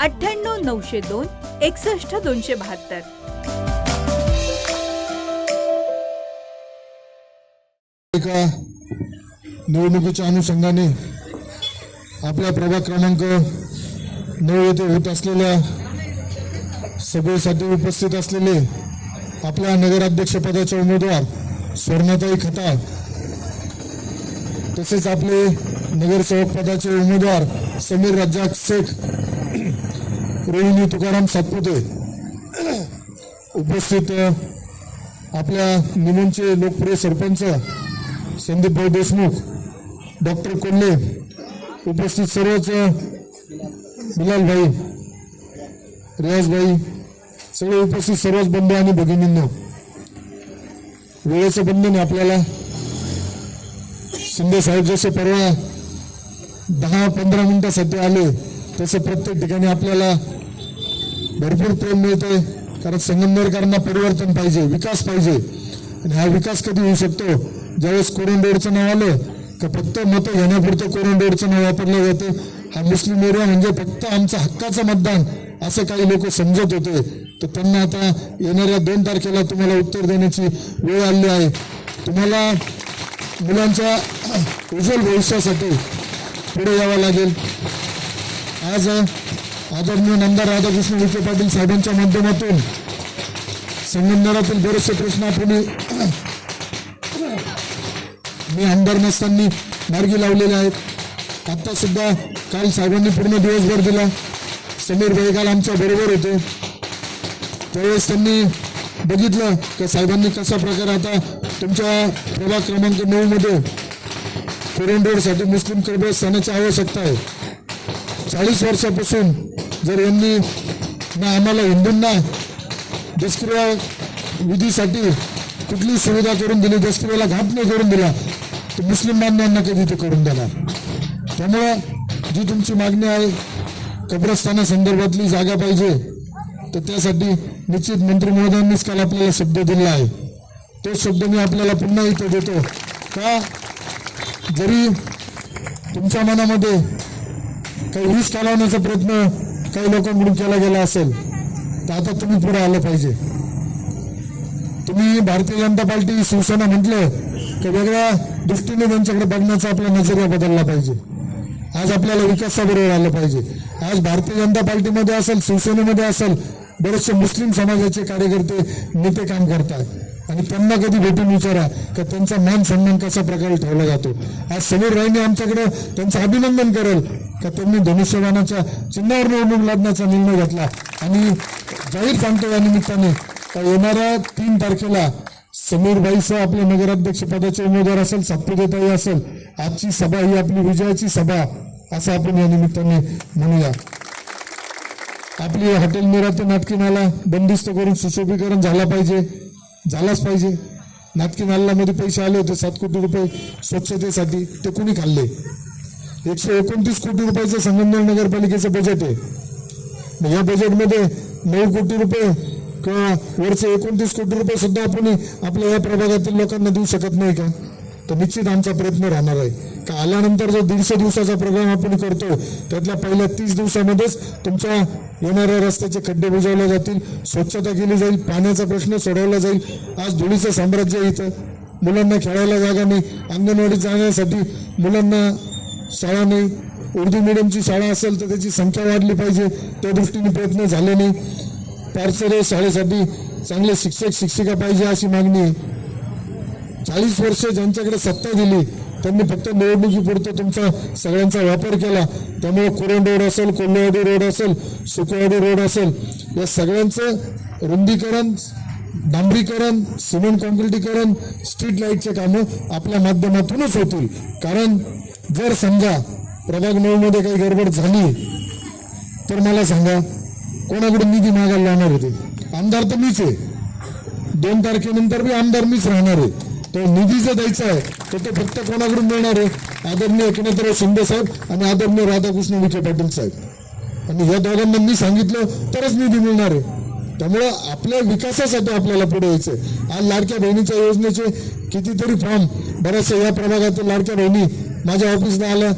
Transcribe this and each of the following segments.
अठ्ठ्याण्णव नऊशे दोन एकसष्ट दोनशे बहात्तर. एका निवडणुकीच्या अनुषंगाने आपला प्रभाग क्रमांक नऊ येथे होत असलेल्या सभेसाठी उपस्थित असलेले आपल्या नगराध्यक्षपदाचे उमेदवार स्वर्णताई खताळ तसेच आपले नगरसेवक पदाचे उमेदवार समीर रज्जाक शेख रोहिणी तुकाराम सातपुते उपस्थित आपल्या निमूनचे लोकप्रिय सरपंच संदीपभाऊ देशमुख डॉक्टर कोल्हे उपस्थित सर्वच बिलालभाई रियाजभाई सगळे उपस्थित सर्वच बंधू आणि भगिनींना वेळेचं बंधन आपल्याला. शिंदे साहेब जसे परवा दहा पंधरा मिनिटासाठी आले तसं प्रत्येक ठिकाणी आपल्याला भरपूर प्रेम मिळते कारण संगमनेरकरांना परिवर्तन पाहिजे विकास पाहिजे. आणि हा विकास कधी होऊ शकतो? ज्यावेळेस कोरण रोडचं नाव आलं का फक्त मतं घेण्यापुरतं कोरण रोडचं नाव वापरलं जातं. हा मुस्लिम एरिया म्हणजे फक्त आमचं हक्काचं मतदान असं काही लोक समजत होते. तर त्यांना आता येणाऱ्या दोन तारखेला तुम्हाला उत्तर देण्याची वेळ आली आहे. तुम्हाला मुलांच्या उज्ज्वल भविष्यासाठी पुढे यावं लागेल. आज आदरणीय आमदार राधाकृष्ण विखे पाटील साहेबांच्या माध्यमातून संगमनेरातील बरेचसे प्रश्न आपण मी आमदार नसताना मार्गी लावलेले आहेत. आता सुद्धा काल साहेबांनी पूर्ण दिवसभर दिला. समीर भाई काल आमच्या बरोबर होते. त्यावेळेस त्यांनी बघितलं की साहेबांनी कशा प्रकारे आता तुमच्या प्रभाग क्रमांक नऊ मध्ये कोरण रोडसाठी मुस्लिम कबरस्थानाची आवश्यकता आहे. चाळीस वर्षापासून जर यांनी ना आम्हाला हिंदूंना दसक्रिया विधीसाठी कुठली सुविधा करून दिली दसक्रियाला घाप नाही करून दिला तर मुस्लिम बांधवांना कधी ते करून देणार? त्यामुळं जी तुमची मागणी आहे कब्रस्थानासंदर्भातली जागा पाहिजे तर त्यासाठी निश्चित मंत्री महोदयांनीच काल आपल्याला शब्द दिला आहे. तो शब्द मी आपल्याला पुन्हा इथं देतो. का? जरी तुमच्या मनामध्ये काही वीज चालवण्याचा प्रयत्न काही लोकांकडून केला गेला असेल तर आता तुम्ही पुढे आलं पाहिजे. तुम्ही भारतीय जनता पार्टी शिवसेना म्हटलं की वेगळ्या दृष्टीने त्यांच्याकडे बघण्याचा आपला नजरिया बदलला पाहिजे. आज आपल्याला विकासाबरोबर आलं पाहिजे. आज भारतीय जनता पार्टीमध्ये असेल शिवसेनेमध्ये असेल बरेचसे मुस्लिम समाजाचे कार्यकर्ते नेते काम करतात. आणि त्यांना कधी भेटून विचारा का त्यांचा मान सन्मान कशा प्रकारे ठेवला जातो. आज समीर रायने आमच्याकडे त्यांचं अभिनंदन करेल का त्यांनी धनुष्यबाणाच्या चिन्हावर निवडणूक लढण्याचा निर्णय घेतला. आणि जाहीर सांगतो या निमित्ताने येणाऱ्या तीन तारखेला समीरबाईसह आपले नगराध्यक्ष पदाचे उमेदवार असेल सातपुतेताई असेल आजची सभा ही आपली विजयाची सभा असं आपण या निमित्ताने म्हणूया. आपली हॉटेल मिरा ते नाटकी नाला बंदिस्त करून सुशोभीकरण झाला पाहिजे. झालाच पाहिजे. नाटकी नाल्यामध्ये पैसे आले होते सात कोटी रुपये स्वच्छतेसाठी. ते कुणी खाल्ले? एकशे एकोणतीस कोटी रुपयाचं संगमनेर नगरपालिकेचं बजेट आहे. मग या बजेटमध्ये नऊ कोटी रुपये किंवा वरचे एकोणतीस कोटी रुपये सुद्धा आपण आपल्या या प्रभागातील लोकांना देऊ शकत नाही का? तर निश्चित आमचा प्रयत्न राहणार आहे. का आल्यानंतर जो दीडशे दिवसाचा प्रोग्राम आपण करतो त्यातल्या पहिल्या तीस दिवसामध्येच तुमच्या येणाऱ्या रस्त्याचे खड्डे बुजवले जातील स्वच्छता केली जाईल पाण्याचा प्रश्न सोडवला जाईल. आज धुळीचं साम्राज्य इथं. मुलांना खेळायला जागा नाही. अंगणवाडीत जाण्यासाठी मुलांना शाळा नाही. उर्दू मिडियमची शाळा असेल तर त्याची संख्या वाढली पाहिजे. त्या दृष्टीने प्रयत्न झाले नाही. पारसरे शाळेसाठी चांगले शिक्षक शिक्षिका पाहिजे अशी मागणी आहे. चाळीस वर्ष ज्यांच्याकडे सत्ता दिली त्यांनी फक्त निवडणुकीपुरतं तुमचा सगळ्यांचा वापर केला. त्यामुळे कुरण रोड असेल कोल्हेवाडी रोड असेल सुकवाडी रोड असेल या सगळ्यांचं रुंदीकरण डांबरीकरण सिमेंट कॉन्क्रिटीकरण स्ट्रीट लाईटचे कामं आपल्या माध्यमातूनच होतील. कारण जर समजा प्रभाग नऊमध्ये काही गडबड झाली तर मला सांगा कोणाकडून निधी मागायला जाणार होते आमदार तर मीच आहे. दोन तारखेनंतर बी आमदार मीच राहणार आहे. तो निधी जो द्यायचा आहे तर तो फक्त कोणाकडून मिळणार आहे? आदरणीय एकनाथराव शिंदे साहेब आणि आदरणीय राधाकृष्ण विखे पाटील साहेब. आणि या दोघांना मी सांगितलं तरच निधी मिळणार आहे. त्यामुळं आपल्या विकासासाठी आपल्याला पुढे यायचं आहे. आज लाडक्या बहिणीच्या योजनेचे कितीतरी फॉर्म बऱ्याचशा या प्रभागातील लाडक्या बहिणी माझ्या ऑफिसला आल्या.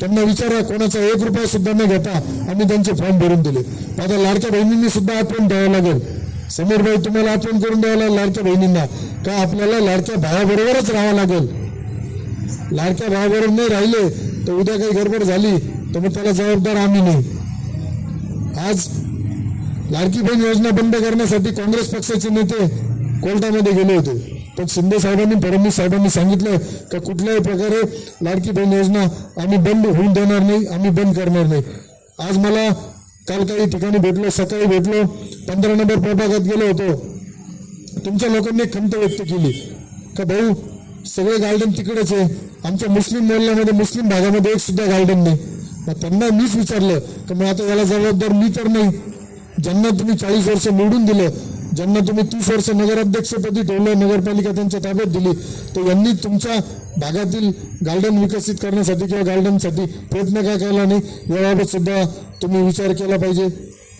त्यांना विचारा कोणाचा एक रुपया सुद्धा न घेता आम्ही त्यांचे फॉर्म भरून दिले. आता लाडक्या बहिणींनी सुद्धा आठवण द्यावं लागेल. समीरभाई तुम्हाला आठवण करून द्यायला लाडक्या बहिणींना का आपल्याला लाडक्या भावाबरोबरच राहावं लागेल? लाडक्या भावाबरोबर नाही राहिले तर उद्या काही गडबड झाली तर मग त्याला जबाबदार आम्ही नाही. आज लाडकी बहीण योजना बंद करण्यासाठी काँग्रेस पक्षाचे नेते कोर्टामध्ये गेले होते. पण शिंदे साहेबांनी फडणवीस साहेबांनी सांगितलं का कुठल्याही प्रकारे लाडकी बहीण योजना आम्ही बंद होऊन देणार नाही आम्ही बंद करणार नाही. आज मला काल काही ठिकाणी भेटलो सकाळी भेटलो पंधरा नंबर प्रभागात गेलो होतो. तुमच्या लोकांनी खंत व्यक्त केली. का भाऊ सगळे गार्डन तिकडेच आहे. आमच्या मुस्लिम मोहल्ल्यामध्ये मुस्लिम भागामध्ये एक सुद्धा गार्डन नाही. मग त्यांना मीच विचारलं का मग आता याला जबाबदार मी तर नाही. ज्यांना तुम्ही चाळीस वर्ष निवडून दिलं ज्यांना तुम्ही तीस वर्ष नगराध्यक्षपदी ठेवलं नगरपालिका त्यांच्या ताब्यात दिली तर यांनी तुमच्या भागातील गार्डन विकसित करण्यासाठी किंवा गार्डनसाठी प्रयत्न का केला नाही? याबाबत सुद्धा तुम्ही विचार केला पाहिजे.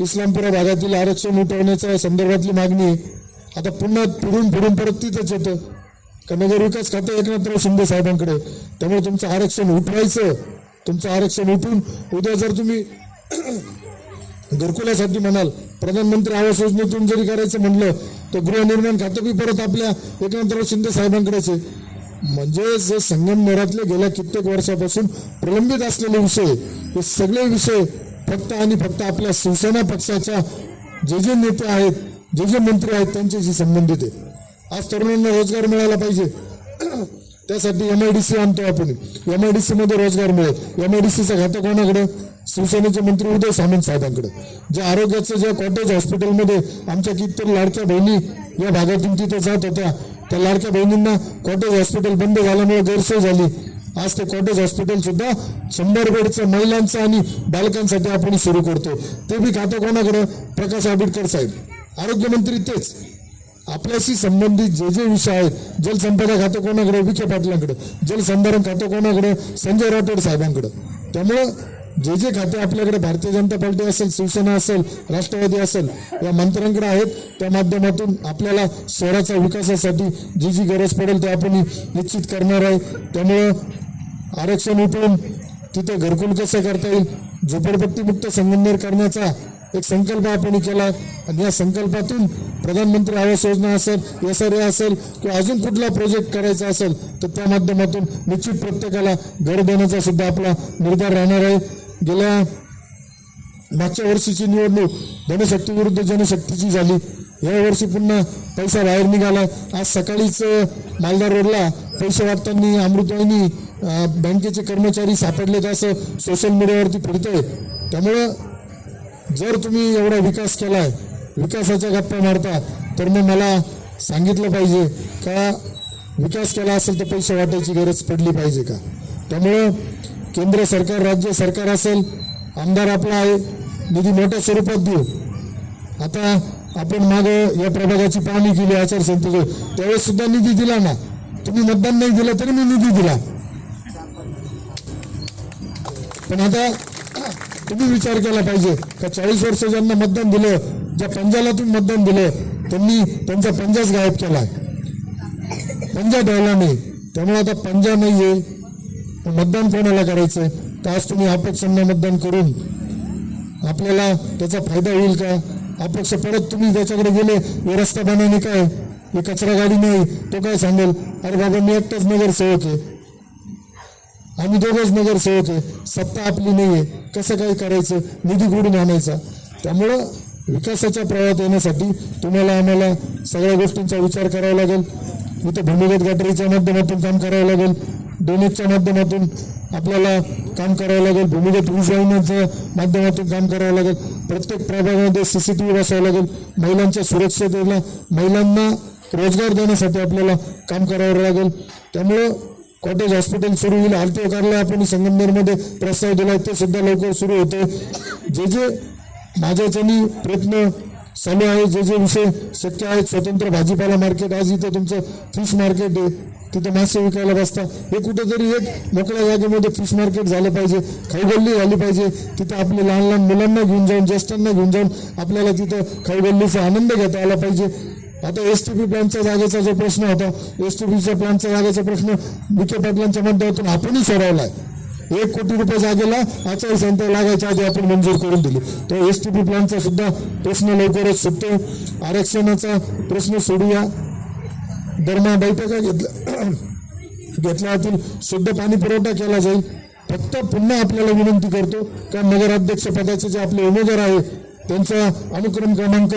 इस्लामपुरा भागातील आरक्षण उठवण्याच्या संदर्भातली मागणी आहे. आता पुन्हा पुढून फिरून परत तिथंच येतं. का नगर विकास खातं एकनाथराव शिंदे साहेबांकडे? त्यामुळे तुमचं आरक्षण उठवायचं. तुमचं आरक्षण उठून उद्या जर तुम्ही घरकुलासाठी म्हणाल प्रधानमंत्री आवास योजनेतून जरी करायचं म्हणलं तर गृहनिर्माण खातं बी परत आपल्या एकनाथराव शिंदे साहेबांकडेच. आहे म्हणजे जे संगमनेरातले गेल्या कित्येक वर्षापासून प्रलंबित असलेले विषय हे सगळे विषय फक्त आणि फक्त आपल्या शिवसेना पक्षाच्या जे जे नेते आहेत जे जे मंत्री आहेत त्यांच्याशी संबंधित आहे आज तरुणांना रोजगार मिळाला पाहिजे. त्यासाठी एम आय डी सी आणतो आपण. एम आय डी सी मध्ये रोजगार मिळेल. एम आय डी सीचा खातं कोणाकडे? शिवसेनेचे मंत्री उदय सामंत साहेबांकडे. जे आरोग्याचं ज्या कॉटेज हॉस्पिटलमध्ये आमच्या कितीतरी लाडक्या बहिणी या भागातून तिथे जात होत्या त्या लाडक्या बहिणींना कॉटेज हॉस्पिटल बंद झाल्यामुळे गैरसोय झाली. आज ते कॉटेज हॉस्पिटल सुद्धा शंभर बेडचं महिलांचं आणि बालकांसाठी आपण सुरू करतो ते बी खातं कोणाकडे? प्रकाश आंबेडकर साहेब. आरोग्यमंत्री तेच. आपल्याशी संबंधित जे जे विषय आहेत जलसंपदा खातं कोणाकडे विखे पाटलांकडे जलसंधारण खातं कोणाकडे संजय राठोड साहेबांकडे. त्यामुळं जे जे खाते आपल्याकडे भारतीय जनता पार्टी असेल शिवसेना असेल राष्ट्रवादी असेल या मंत्र्यांकडे आहेत त्या माध्यमातून आपल्याला शहराच्या विकासासाठी जी जी गरज पडेल ते आपण निश्चित करणार आहे. त्यामुळं आरक्षण उठवून तिथे घरकुल कसं करता येईल झोपडपट्टीमुक्त संगमनेर करण्याचा एक संकल्प आपण केला. आणि या संकल्पातून प्रधानमंत्री आवास योजना असेल एस आर ए असेल किंवा अजून कुठला प्रोजेक्ट करायचा असेल तर त्या माध्यमातून निश्चित प्रत्येकाला घर देण्याचा सुद्धा आपला निर्धार राहणार आहे. गेल्या मागच्या वर्षीची निवडणूक धनशक्ती विरुद्ध जनशक्तीची झाली. या वर्षी पुन्हा पैसा बाहेर निघाला. आज सकाळीच मालदार रोडला पैसे वाटताना अमृतवाहिनी बँकेचे कर्मचारी सापडलेत असं सोशल मीडियावरती फिरतंय त्यामुळं जर तुम्ही एवढा विकास केलाय विकासाच्या गप्पा मारता तर मग मला सांगितलं पाहिजे का विकास केला असेल तर पैसे वाटायची गरज पडली पाहिजे का? त्यामुळं केंद्र सरकार राज्य सरकार असेल आमदार आपला आहे निधी मोठ्या स्वरूपात देऊ. आता आपण माग या प्रभागाची पाहणी केली आचारसंहितेची. त्यावेळेस सुद्धा निधी दिला ना? तुम्ही मतदान नाही दिलं तरी मी निधी दिला. पण आता तुम्ही विचार केला पाहिजे. का चाळीस वर्ष ज्यांना मतदान दिलं ज्या पंजाला तुम्ही मतदान दिलं त्यांनी त्यांचा पंजाच गायब केला. पंजा ठेवला नाही. त्यामुळे आता पंजा नाही आहे मतदान कोणाला करायचं? तर आज तुम्ही अपक्षांना मतदान करून आपल्याला त्याचा फायदा होईल का? अपक्ष परत तुम्ही त्याच्याकडे गेले हे रस्ता बनवणे काय? हे कचरा गाडी नाही तो काय सांगेल? अरे बाबा मी एकटाच नगरसेवक आहे. आम्ही दोघंच नगरसेवक आहे. सत्ता आपली नाही आहे कसं काय करायचं? निधी कुठून आणायचा? त्यामुळं विकासाच्या प्रवाहात येण्यासाठी तुम्हाला आम्हाला सगळ्या गोष्टींचा विचार करावा लागेल. इथं भूमिगत गटारीच्या माध्यमातून काम करावं लागेल. डोनेटच्या माध्यमातून आपल्याला काम करावं लागेल. भूमिगत वीज वाहिन्यांच्या माध्यमातून काम करावं लागेल. प्रत्येक प्रभागामध्ये सी सी टी व्ही बसावं लागेल. महिलांच्या सुरक्षतेला महिलांना रोजगार देण्यासाठी आपल्याला काम करावं लागेल. त्यामुळं कॉटेज हॉस्पिटल सुरू होईल आरती टी आपण संगमनेरमध्ये प्रस्ताव दिला ते सुद्धा लवकर सुरू होते. जे जे माझ्याच्यानी प्रयत्न चालू आहे जे जे विषय शक्य आहेत स्वतंत्र भाजीपाला मार्केट आज इथं तुमचं फिश मार्केट आहे. तिथं मासे विकायला बसता. हे कुठेतरी एक मोकळ्या जागेमध्ये फिश मार्केट झालं पाहिजे खाऊगल्ली झाली पाहिजे. तिथं आपले लहान लहान मुलांना घेऊन जाऊन ज्येष्ठांना घेऊन जाऊन आपल्याला तिथं खाऊगल्लीचा आनंद घेता आला पाहिजे. आता एस टी पी प्लॅनच्या जागेचा जो प्रश्न होता एस टी पीच्या प्लॅनच्या जागेचा प्रश्न विखे पाटलांच्या माध्यमातून आपणही सोडवलाय. एक कोटी रुपये जागेला आचारसंहिता लागायच्या आधी आपण मंजूर करून दिली. तो एस टी पी प्लॅनचा सुद्धा प्रश्न लवकरच सुटतो. आरक्षणाचा प्रश्न सोडूया. दरम्यान बैठका घेतल्या घेतल्यातील शुद्ध पाणी पुरवठा केला जाईल. फक्त पुन्हा आपल्याला विनंती करतो का नगराध्यक्ष पदाचे जे आपले उमेदवार आहे त्यांचा अनुक्रम क्रमांक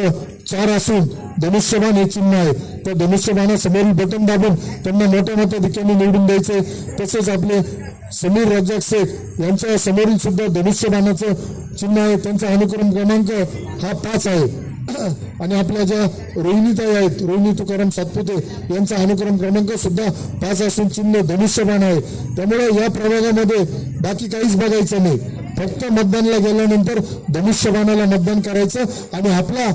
चार असून धनुष्यबाण हे चिन्ह आहे. त्या धनुष्यबाणासमोरील बटन दाबून त्यांना मोठ्या मोठ्या ठिकाणी निवडून द्यायचे. तसेच आपले समीर रज्जाक शेख यांच्या समोरील सुद्धा धनुष्यबाणाचं चिन्ह आहे. त्यांचा अनुक्रम क्रमांक हा पाच आहे. आणि आपल्या ज्या रोहिणीताई आहेत रोहिणी तुकाराम सातपुते यांचा अनुक्रम क्रमांक सुद्धा पाच असून चिन्ह धनुष्यबाण आहे. त्यामुळे या प्रभागामध्ये बाकी काहीच बघायचं नाही. फक्त मतदानला गेल्यानंतर धनुष्यबाणाला मतदान करायचं आणि आपला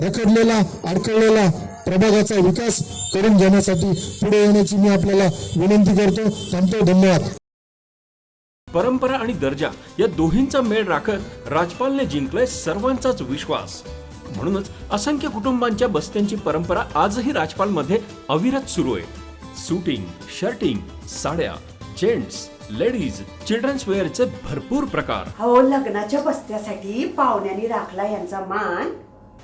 रखडलेला अडकळलेला प्रभागाचा विकास करून घेण्यासाठी पुढे येण्याची मी आपल्याला विनंती करतो. थांबतो. धन्यवाद. परंपरा आणि दर्जा या दोन्हींचा मेळ राखत राजपालने जिंकलाय सर्वांचाच विश्वास. म्हणूनच असंख्य कुटुंबांच्या बस्त्यांची परंपरा आजही राजपालमध्ये अविरत सुरू आहे. सुटिंग शर्टिंग साड्या जेंट्स लेडीज चिल्ड्रन्स वेअरचे भरपूर प्रकार. हो लग्नाच्या बस्त्यासाठी पाहुण्यांनी राखला यांचा मान.